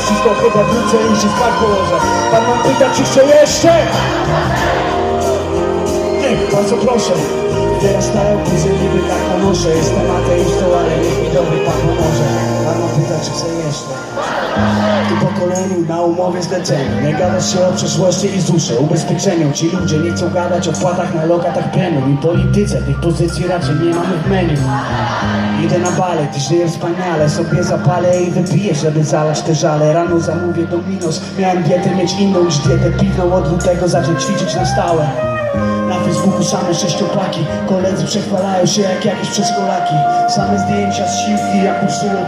Wszystko chyba wrócę i się spać położę Pan mam pyta, czy chce jeszcze? Ej, bardzo proszę. Teraz stają kuzy niby tak na nosze Jestem ateistą, ale niech mi dobry Pan pomoże Pan mam pyta, czy chce jeszcze? Tu pokoleniu na umowie zleceniu Nie gadasz się o przeszłości i zusze. Ubezpieczeniu ci ludzie nie chcą gadać o płatach na lokatach premium. I polityce tych pozycji raczej nie mamy w menu. Idę na bale, ty żyjesz wspaniale. Sobie zapalę i wypiję, żeby zalać te żale. Rano zamówię Dominos. Miałem dietę mieć inną niż dietę piwną. Od lutego zacząć ćwiczyć na stałe na Facebooku same sześcioplaki. Koledzy przechwalają się jak jakieś przedszkolaki. Same zdjęcia z siłki Jak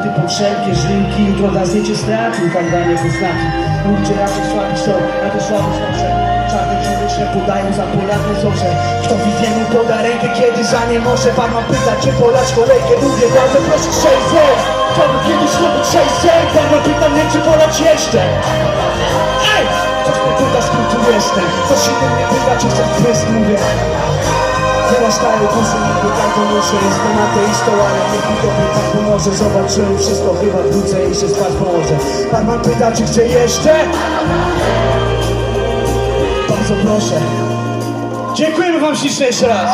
typu wszelkie żynki Jutro da zdjęcie z teatru Kandanie poznaki Ludzie raczej słabi są Na to słaby sądzę Czarne człowieczne podają za polarne zorze Kto widziemu poda rękę kiedy za nie może? Pan ma pytać czy polać kolejkę? Mówię bardzo proszę 6 zł Chciałbym kiedyś robić 6 zł Pan ma pyta mnie czy polać jeszcze jestem. Ktoś inny mnie pyta czy chcę prysk Mówię? Teraz kusy niby tak muszę. Jestem ateistą, ale niech mi dobry Pan pomoże Zobaczyłem wszystko, chyba wrócę i się spać położę. Pan mam pyta czy chce jeszcze? Bardzo proszę. Dziękujemy Wam ślicznie jeszcze raz.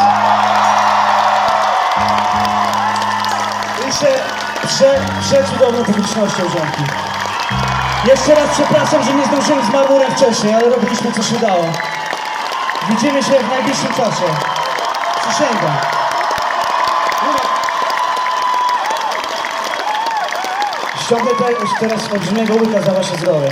Jeszcze prze, przecudowną publicznością rządki jeszcze raz przepraszam, że nie zdążyłem z Marmurem wcześniej, ale robiliśmy co się dało. Widzimy się w najbliższym czasie. Przysięgam. Ściągnę te, teraz olbrzymiego łyka za wasze zdrowie.